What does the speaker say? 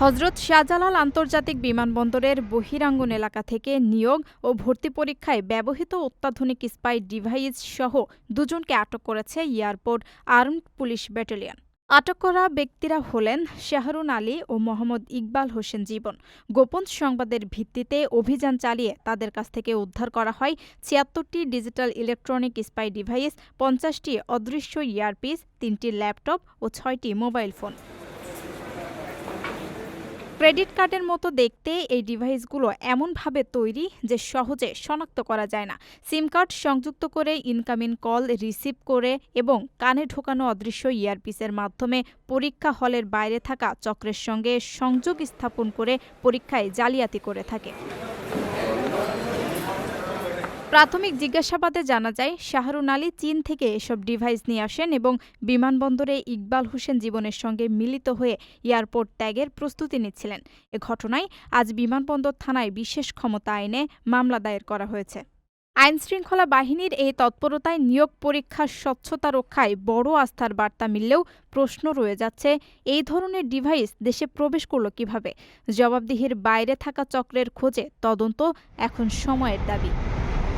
হজরত শাহজালাল আন্তর্জাতিক বিমানবন্দরের বহিরাঙ্গন এলাকা থেকে নিয়োগ ও ভর্তি পরীক্ষায় ব্যবহৃত অত্যাধুনিক স্পাই ডিভাইস সহ দুজনকে আটক করেছে এয়ারপোর্ট আর্মড পুলিশ ব্যাটালিয়ন। আটক করা ব্যক্তিরা হলেন শাহরুন আলী ও মোহাম্মদ ইকবাল হোসেন জীবন। গোপন সংবাদের ভিত্তিতে অভিযান চালিয়ে তাদের কাছ থেকে উদ্ধার করা হয় ছিয়াত্তরটি ডিজিটাল ইলেকট্রনিক স্পাই ডিভাইস, পঞ্চাশটি অদৃশ্য ইয়ারপিস, তিনটি ল্যাপটপ ও ছয়টি মোবাইল ফোন। ক্রেডিট কার্ডের মতো দেখতে এই ডিভাইসগুলো এমনভাবে তৈরি যে সহজে শনাক্ত করা যায় না। সিম কার্ড সংযুক্ত করে ইনকামিং কল রিসিভ করে এবং কানে ঢোকানো অদৃশ্য ইয়ারপিসের মাধ্যমে পরীক্ষা হলের বাইরে থাকা চক্রের সঙ্গে সংযোগ স্থাপন করে পরীক্ষায় জালিয়াতি করে থাকে। প্রাথমিক জিজ্ঞাসাবাদে জানা যায়, শাহরুন আলী চীন থেকে এসব ডিভাইস নিয়ে আসেন এবং বিমানবন্দরে ইকবাল হোসেন জীবনের সঙ্গে মিলিত হয়ে এয়ারপোর্ট ত্যাগের প্রস্তুতি নিচ্ছিলেন। এ ঘটনায় আজ বিমানবন্দর থানায় বিশেষ ক্ষমতা আইনে মামলা দায়ের করা হয়েছে। আইনশৃঙ্খলা বাহিনীর এই তৎপরতায় নিয়োগ পরীক্ষার স্বচ্ছতা রক্ষায় বড় আস্থার বার্তা মিললেও প্রশ্ন রয়ে যাচ্ছে, এই ধরনের ডিভাইস দেশে প্রবেশ করল কীভাবে? জবাবদিহির বাইরে থাকা চক্রের খোঁজে তদন্ত এখন সময়ের দাবি।